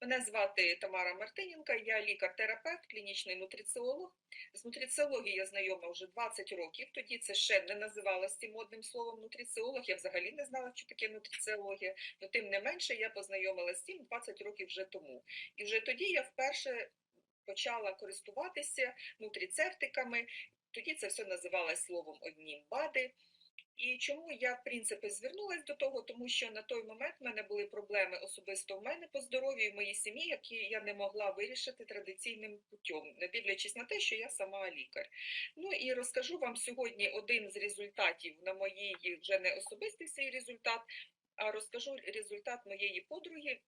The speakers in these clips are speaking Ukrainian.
Мене звати Тамара Мартиненка, я лікар-терапевт, клінічний нутриціолог. З нутриціологією я знайома вже 20 років. Тоді це ще не називалось цим модним словом нутриціолог. Я взагалі не знала, що таке нутриціологія. але тим не менше я познайомилася з цим 20 років вже тому. І вже тоді я вперше почала користуватися нутрицептиками. Тоді це все називалось словом однім БАДи. І чому я, в принципі, звернулася до того, тому що на той момент в мене були проблеми особисто в мене по здоров'ю і в моїй сім'ї, які я не могла вирішити традиційним путем, не дивлячись на те, що я сама лікар. Ну і розкажу вам сьогодні один з результатів на моїй вже не особистий цей результат, а розкажу результат моєї подруги.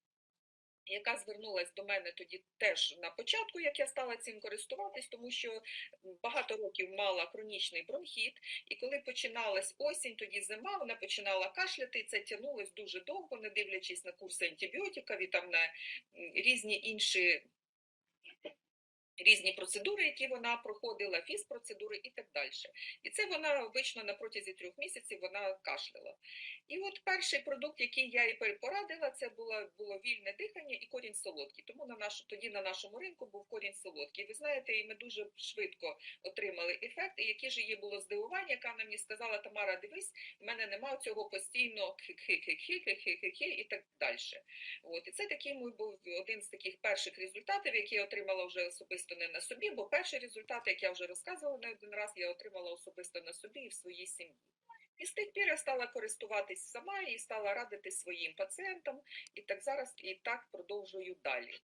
Яка звернулася до мене тоді теж на початку, як я стала цим користуватись, тому що багато років мала хронічний бронхіт, і коли починалась осінь, тоді зима, вона починала кашляти, і це тягнулось дуже довго, не дивлячись на курси антибіотиків і там на різні інші різні процедури, які вона проходила, фізпроцедури і так далі. І це вона обично на протязі трьох місяців вона кашляла. І от перший продукт, який я їй порадила, це було, було вільне дихання і корінь солодкий. Тому на нашу, тоді на нашому ринку був корінь солодкий. Ви знаєте, і ми дуже швидко отримали ефект. І яке ж її було здивування, яка мені сказала, Тамара, дивись, в мене немає цього постійно хи-хи-хи-хи-хи-хи-хи і так далі. От, і це такий мій був один з таких перших результатів, які я отримала вже особисто не на собі, бо перший результат, як я вже розказувала не один раз, я отримала особисто на собі і в своїй сім'ї. І з тих пір я стала користуватись сама і стала радити своїм пацієнтам, і так зараз і так продовжую далі.